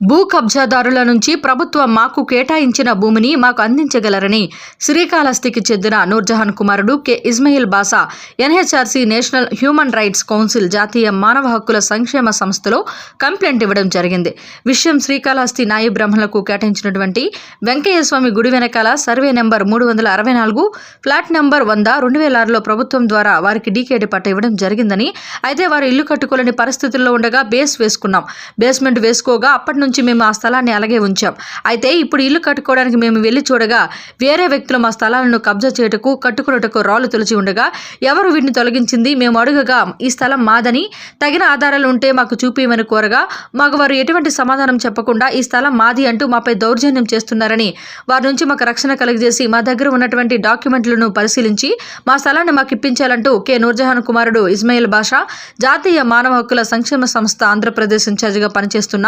భూ కబ్జాదారుల నుంచి ప్రభుత్వం మాకు కేటాయించిన భూమిని మాకు అందించగలరని శ్రీకాళహస్తికి చెందిన నూర్జహాన్ కుమారుడు K. Ismail Basha NHRC national human rights council జాతీయ మానవ హక్కుల సంక్షేమ సంస్థలో కంప్లైంట్ ఇవ్వడం జరిగింది. విషయం శ్రీకాళహస్తి నాయి బ్రహ్మలకు కేటాయించినటువంటి వెంకయ్య స్వామి గుడి వెనకాల సర్వే నెంబర్ మూడు వందల అరవై నాలుగు ఫ్లాట్ నెంబర్ వంద రెండు వేల ఆరులో ప్రభుత్వం ద్వారా వారికి డీకేడీ పట్ట ఇవ్వడం జరిగిందని అయితే వారు ఇల్లు కట్టుకోలేని పరిస్థితుల్లో ఉండగా బేస్ వేసుకున్నాం. బేస్మెంట్ వేసుకోగా అప్పటి నుంచి మేము ఆ స్థలాన్ని అలాగే ఉంచాం. అయితే ఇప్పుడు ఇల్లు కట్టుకోవడానికి మేము వెళ్ళి చూడగా వేరే వ్యక్తులు మా స్థలాలను కబ్జా చేయటకు కట్టుకున్నటకు రాళ్ళు తొలిచి ఉండగా ఎవరు వీటిని తొలగించింది మేము అడుగగా ఈ స్థలం మాదని తగిన ఆధారాలు ఉంటే మాకు చూపించమని కోరగా మాకు వారు ఎటువంటి సమాధానం చెప్పకుండా ఈ స్థలం మాది అంటూ మాపై దౌర్జన్యం చేస్తున్నారని వారి నుంచి మాకు రక్షణ కలిగజేసి మా దగ్గర ఉన్నటువంటి డాక్యుమెంట్లను పరిశీలించి మా స్థలాన్ని మాకు ఇప్పించాలంటూ కె. నూర్జహాన్ కుమారుడు ఇస్మాయిల్ బాషా జాతీయ మానవ హక్కుల సంక్షేమ సంస్థ ఆంధ్రప్రదేశ్ ఇన్ఛార్జిగా పనిచేస్తున్న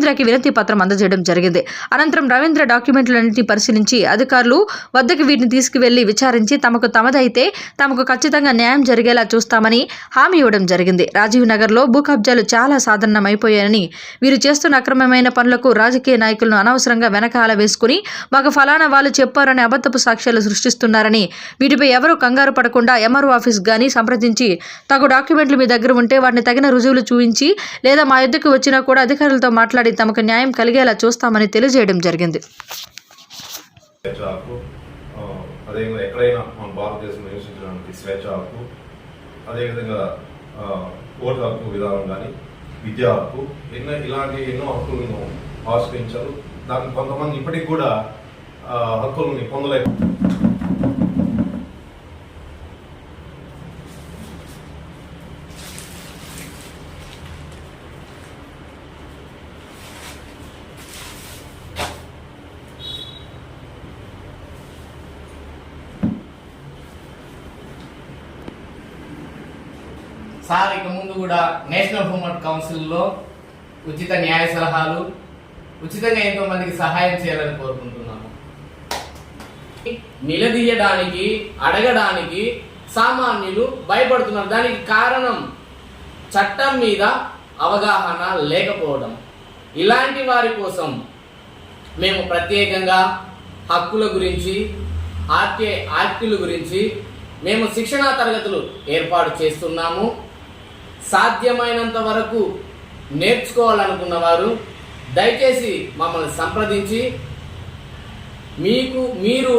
రవీంద్రకి వినతి పత్రం అందజేయడం జరిగింది. అనంతరం రవీంద్ర డాక్యుమెంట్లన్నింటినీ పరిశీలించి అధికారులు వద్దకు వీటిని తీసుకువెళ్ళి విచారించి తమకు తమదైతే తమకు ఖచ్చితంగా న్యాయం జరిగేలా చూస్తామని హామీ ఇవ్వడం జరిగింది. రాజీవ్ నగర్లో భూ కబ్జాలు చాలా సాధారణమైపోయాయని వీరు చేస్తున్న అక్రమమైన పనులకు రాజకీయ నాయకులను అనవసరంగా వెనకాల వేసుకుని మాకు ఫలానా వాళ్ళు చెప్పారని అబద్ధపు సాక్ష్యాలు సృష్టిస్తున్నారని వీటిపై ఎవరూ కంగారు పడకుండా ఎంఆర్ఓ ఆఫీస్ గాని సంప్రదించి తగు డాక్యుమెంట్లు మీ దగ్గర ఉంటే వాటిని తగిన రుజువులు చూపించి లేదా మా యుద్ధకు వచ్చినా కూడా అధికారులతో మాట్లాడి తమకు న్యాయం కలిగేలా చూస్తామని తెలియజేయడం జరిగింది. స్వేచ్ఛ హక్కు అదేవిధంగా ఎక్కడైనా మన భారతదేశంలో నివసించడానికి స్వేచ్ఛ హక్కు అదేవిధంగా ఆ, ఓటు హక్కు విధానం కానీ విద్యా హక్కు ఎన్నో ఇలాంటి ఎన్నో హక్కులను ఆశ్రయించారు. దానికి కొంతమంది ఇప్పటికి కూడా ఆ, హక్కులని పొందలేక సార్ ఇక ముందు కూడా నేషనల్ హ్యూమన్ కౌన్సిల్లో ఉచిత న్యాయ సలహాలు ఉచితంగా ఎంతో మందికి సహాయం చేయాలని కోరుకుంటున్నాము. నిలదీయడానికి అడగడానికి సామాన్యులు భయపడుతున్నారు. దానికి కారణం చట్టం మీద అవగాహన లేకపోవడం. ఇలాంటి వారి కోసం మేము ప్రత్యేకంగా హక్కుల గురించి ఆర్కే యాక్టుల గురించి మేము శిక్షణా తరగతులు ఏర్పాటు చేస్తున్నాము. సాధ్యమైనంత వరకు నేర్చుకోవాలనుకున్న వారు దయచేసి మమ్మల్ని సంప్రదించి మీకు మీరు